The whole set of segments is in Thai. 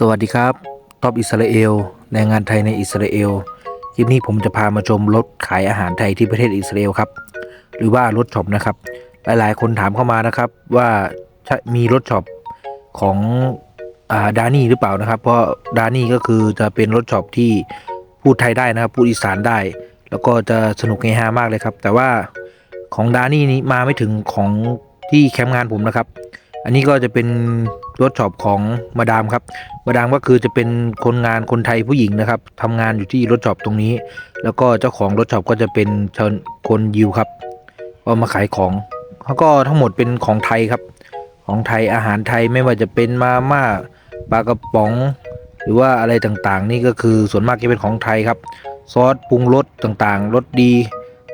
สวัสดีครับท็อปอิสราเอลแรงงานไทยในอิสราเอลคลิปนี้ผมจะพามาชมรถขายอาหารไทยที่ประเทศอิสราเอลครับ หรือว่ารถช็อปนะครับ หลายๆ คนถามเข้ามานะครับว่ามีรถช็อปของอดานี่หรือเปล่านะครับ เพราะดานี่ก็คือจะเป็นรถช็อปที่พูดไทยได้นะครับ พูดอีสานได้ แล้วก็จะสนุกเฮฮามากเลยครับ แต่ว่าของดานี่นี้มาไม่ถึงของที่แคมป์งานผมนะครับ อันนี้ก็จะเป็น รถช็อปของมาดามครับ มาดามก็คือจะเป็นคนงานคนไทยผู้หญิงนะครับทำงานอยู่ที่รถช็อปตรงนี้ แล้วก็เจ้าของรถช็อปก็จะเป็นชนคนยิวครับก็มาขายของเขาก็ทั้งหมดเป็นของไทยครับ ของไทยอาหารไทยไม่ว่าจะเป็นมาม่าปลากระป๋อง หรือว่าอะไรต่างๆ นี่ก็คือส่วนมากจะเป็นของไทยครับ ซอสปรุงรสต่างๆรสดี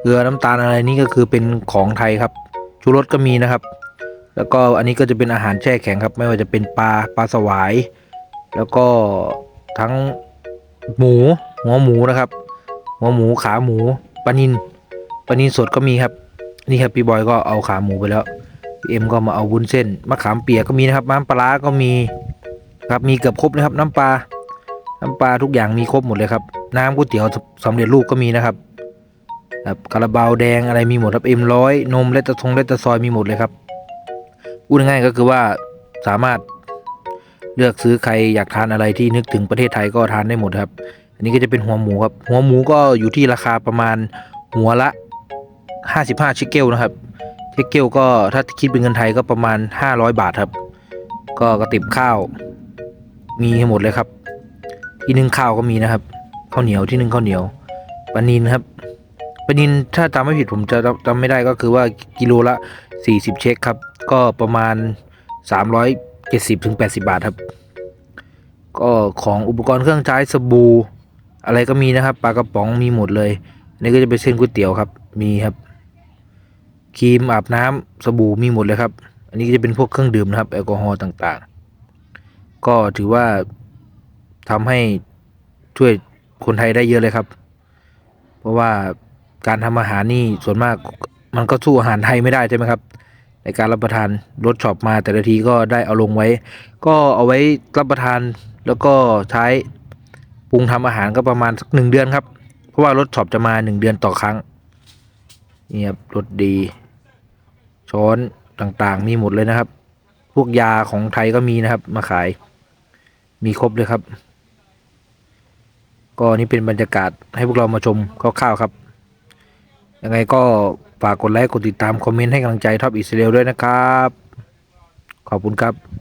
เกลือน้ำตาลอะไรนี่ก็คือเป็นของไทยครับชูรสก็มีนะครับ แล้วก็อันนี้ก็จะเป็นอาหารแช่แข็งครับ ไม่ว่าจะเป็นปลาปลาสวาย แล้วก็ทั้งหมูหัวหมูนะครับ หัวหมูขาหมูปลานินปลานินสดก็มีครับนี่ครับพี่บอยก็เอาขาหมูไปแล้วพี่เอ็มก็มาเอาวุ้นเส้นมะขามเปียกก็มีนะครับน้ำปลาก็มีครับมีเกือบครบนะครับ น้ำปลาน้ำปลาทุกอย่างมีครบหมดเลยครับ น้ำก๋วยเตี๋ยวสำเร็จรูปก็มีนะครับครับคาราบาวแดงอะไรมีหมดครับเอ็มร้อยนมเลตตะทงเลตตะซอยมีหมดเลยครับ พูดง่ายๆก็คือว่าสามารถเลือกซื้อใครอยากทานอะไรที่นึกถึงประเทศไทยก็ทานได้หมดครับ อันนี้ก็จะเป็นหัวหมูครับ หัวหมูก็อยู่ที่ราคาประมาณหัวละ 55ชิเกลนะครับชิเกลก็ถ้าคิดเป็นเงินไทยก็ประมาณ 500 บาทครับ ก็กระติบข้าว มีให้หมดเลยครับ ที่นึ่งข้าวก็มีนะครับข้าวเหนียวที่นึ่งข้าวเหนียวปลานินครับ ลานินถ้าจำไม่ผิดผมจะจำไม่ได้ก็คือว่ากิโลละ 40 เช็คครับ ก็ประมาณ 370ถึง80 บาทครับ ก็ของอุปกรณ์เครื่องใช้สบู่อะไรก็มีนะครับปลากระป๋องมีหมดเลยนี่ก็จะเป็นเส้นก๋วยเตี๋ยวครับมีครับครีมอาบน้ำสบู่มีหมดเลยครับ อันนี้ก็จะเป็นพวกเครื่องดื่มนะครับ แอลกอฮอล์ต่างๆ ก็ถือว่าทำให้ช่วยคนไทยได้เยอะเลยครับ เพราะว่า การทำอาหารนี่ส่วนมากมันก็สู้อาหารไทยไม่ได้ใช่ไหมครับ ในการรับประทานรถช็อปมาแต่ละทีก็ได้เอาลงไว้ ก็เอาไว้รับประทานแล้วก็ใช้ปรุงทำอาหารก็ประมาณสักหนึ่งเดือนครับ เพราะว่ารถช็อปจะมาหนึ่งเดือนต่อครั้งนี่ครับรถดี ช้อนต่างๆ มีหมดเลยนะครับ พวกยาของไทยก็มีนะครับ มาขาย มีครบเลยครับ ก็นี่เป็นบรรยากาศให้พวกเรามาชมคร่าวๆครับ ยังไงก็ฝากกดไลค์กดติดตามคอมเมนต์ให้กำลังใจท็อปอิสราเอลด้วยนะครับ ขอบคุณครับ